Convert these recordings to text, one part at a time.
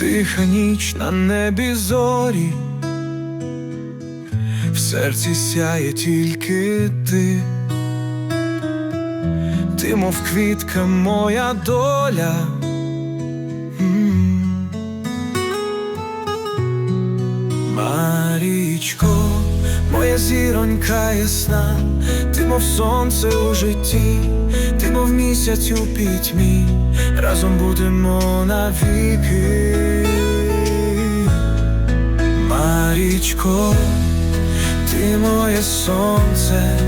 Тиха ніч на небі зорі, в серці сяє тільки ти, ти, мов квітка, моя доля. Марічко, моя зіронька ясна, ти мов сонце у житті, ти мов місяць у пітьмі, разом будемо навіки. Марічко, ти моє сонце,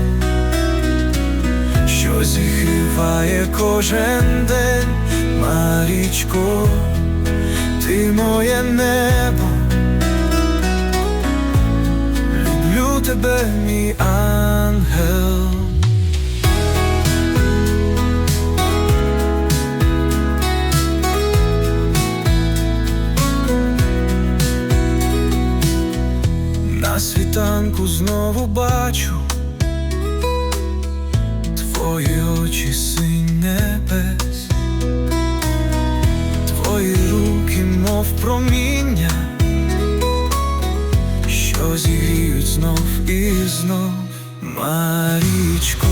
що зігріває кожен день, Марічко, ти моє небо. Тебе, мій ангел. На світанку знову бачу твої очі синь небес, твої руки, мов проміння і знов, Марічко,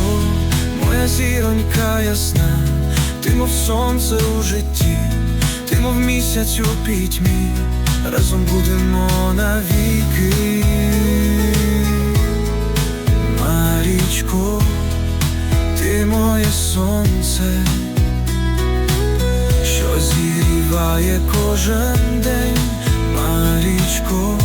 моя зіронька ясна, ти мов сонце у житті, ти мов місяць у пітьмі, разом будемо навіки. Марічко, ти моє сонце, що зігріває кожен день, Марічко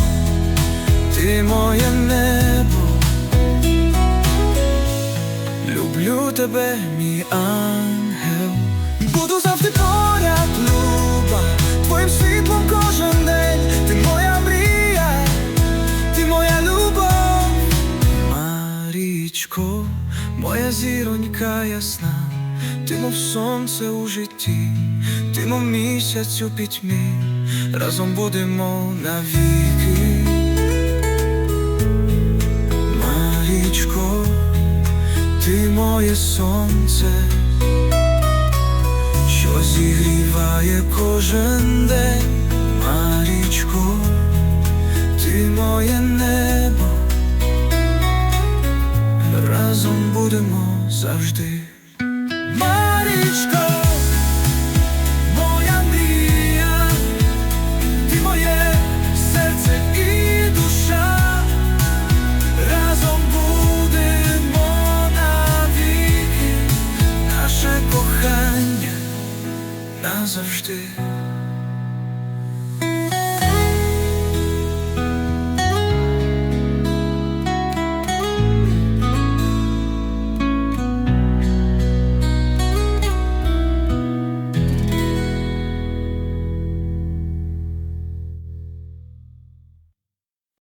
люблю тебе, мій ангел, буду завжди поряд, люба, твоїм світлом кожен день, ти моя мрія, ти моя любов, Марічко, моя зіронька ясна, ти мов сонце у житті, ти мов місяць у пітьмі, разом будемо навіки. Сонце, що зігріває кожен день, Марічко, ти моє небо, разом будемо завжди. Марічко,